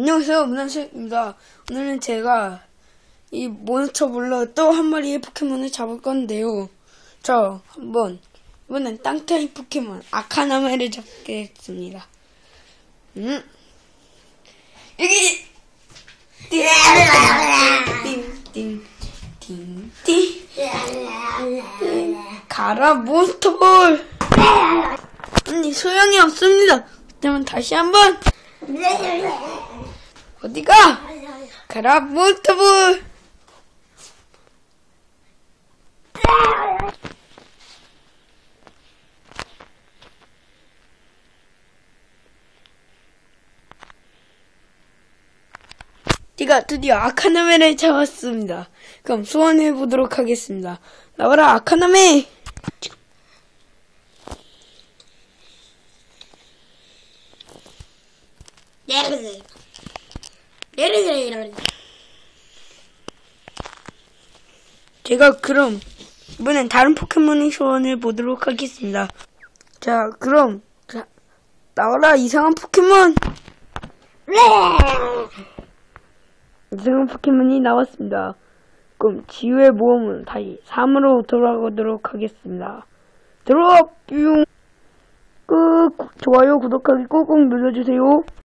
안녕하세요, 문한수입니다. 오늘은 제가 이 몬스터볼로 또 한 마리의 포켓몬을 잡을 건데요. 저 한번 이번엔 땅타입 포켓몬 아카나메를 잡겠습니다. 음, 여기 띵띵띵띵띵 가라 몬스터볼. 언니 소용이 없습니다. 그러면 다시 한번 어디가? 가라 몬스터볼. 제가 드디어 아카나메를 잡았습니다. 그럼 소환해 보도록 하겠습니다. 나와라 아카나메. 제가 그럼 이번엔 다른 포켓몬의 소환을 보도록 하겠습니다. 자, 그럼 자, 나와라 이상한 포켓몬. 이상한 포켓몬이 나왔습니다. 그럼 지우의 모험은 다시 3으로 돌아가도록 하겠습니다. 들어와 뿅. 끝. 좋아요, 구독하기 꾹꾹 눌러주세요.